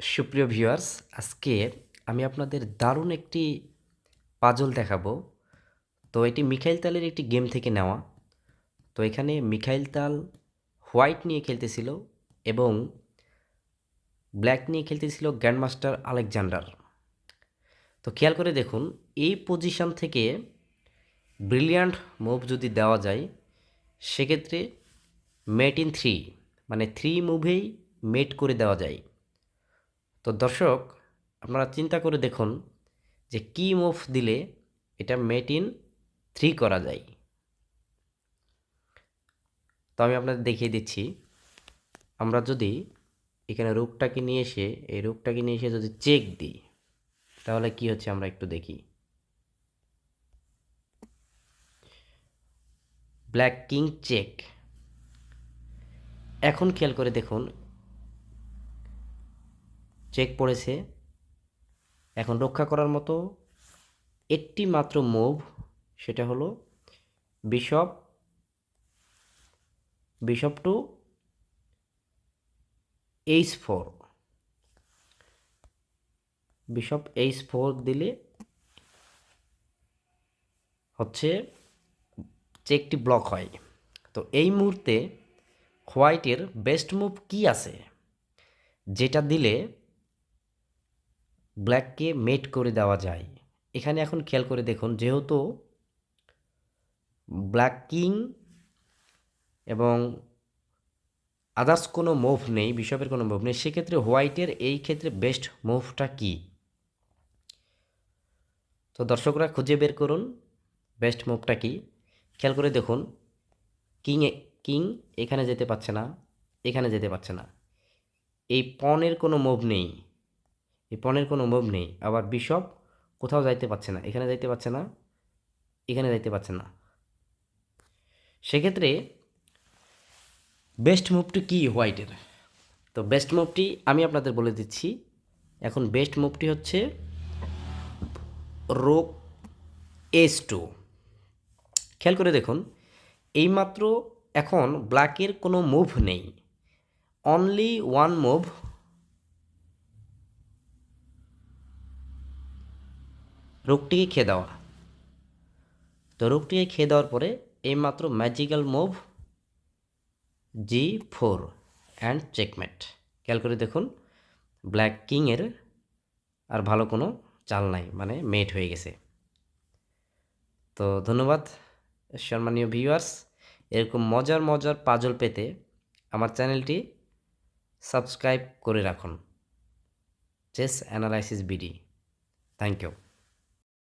সুপ্রিয় ভিউয়ার্স, আজকে আমি আপনাদের দারুণ একটি পাজল দেখাবো। তো এটি মিখাইল তালের একটি গেম থেকে নেওয়া। তো এখানে মিখাইল তাল হোয়াইট নিয়ে খেলতেছিল এবং ব্ল্যাক নিয়ে খেলতেছিল গ্র্যান্ডমাস্টার আলেকজান্ডার। তো খেয়াল করে দেখুন, এই পজিশন থেকে ব্রিলিয়ান্ট মুভ যদি দেওয়া যায়, সেক্ষেত্রে মেট ইন থ্রি মানে থ্রি মুভেই মেট করে দেওয়া যায়। তো দর্শক, আপনারা চিন্তা করে দেখুন যে কী মুভ দিলে এটা মেট ইন থ্রি করা যায়। তো আমি আপনাদের দেখিয়ে দিচ্ছি, আমরা যদি এখানে রোগটাকে নিয়ে এসে, এই রোগটাকে নিয়ে এসে যদি চেক দিই, তাহলে কি হচ্ছে আমরা একটু দেখি। ব্ল্যাক কিং চেক এখন খেয়াল করে দেখুন চেক পড়েছে। এখন রক্ষা করার মতো একটি মাত্র মুভ সেটা হলো bishop bishop to H four bishop H four দিলে হচ্ছে চেকটি ব্লক হয়। তো এই মুহূর্তে হোয়াইটের বেস্ট মুভ কি আছে? যেটা দিলে ব্ল্যাককে মেট করে দেওয়া যায়। এখানে এখন খেয়াল করে দেখুন, যেহেতু ব্ল্যাক কিং এবং আদার্স কোনো মুভ নেই বিশপের কোনো মুভ নেই, সেক্ষেত্রে হোয়াইটের এই ক্ষেত্রে বেস্ট মুভটা কি? তো দর্শকরা খুঁজে বের করুন বেস্ট মুভটা কি? খেয়াল করে দেখুন কিং কিং এখানে যেতে পারছে না, এখানে যেতে পারছে না। এই পনেরো কোনো মুভ নেই। এই পনেরো কোনো মুভ নেই। আবার বিশপ কোথাও যাইতে পারছে না। এখানে যাইতে পারছে না, এখানে যাইতে পারছে না। সেক্ষেত্রে বেস্ট মুভটি কী হোয়াইটের? তো বেস্ট মুভটি আমি আপনাদের বলে দিচ্ছি। এখন বেস্ট মুভটি হচ্ছে রোক এস টু খেয়াল করে দেখুন, এইমাত্র এখন ব্ল্যাকের কোনো মুভ নেই। অনলি ওয়ান মুভ রোগটিকে খেয়ে দেওয়া। তো রোগটিকে খেয়ে দেওয়ার পরে এইমাত্র magical move G four and checkmate খেয়াল করে দেখুন ব্ল্যাক কিংয়ের আর ভালো কোনো চাল নাই মানে মেট হয়ে গেছে। তো ধন্যবাদ, সম্মানীয় ভিউয়ার্স এরকম মজার মজার পাজল পেতে আমার চ্যানেলটি সাবস্ক্রাইব করে রাখুন। Chess analysis BD thank you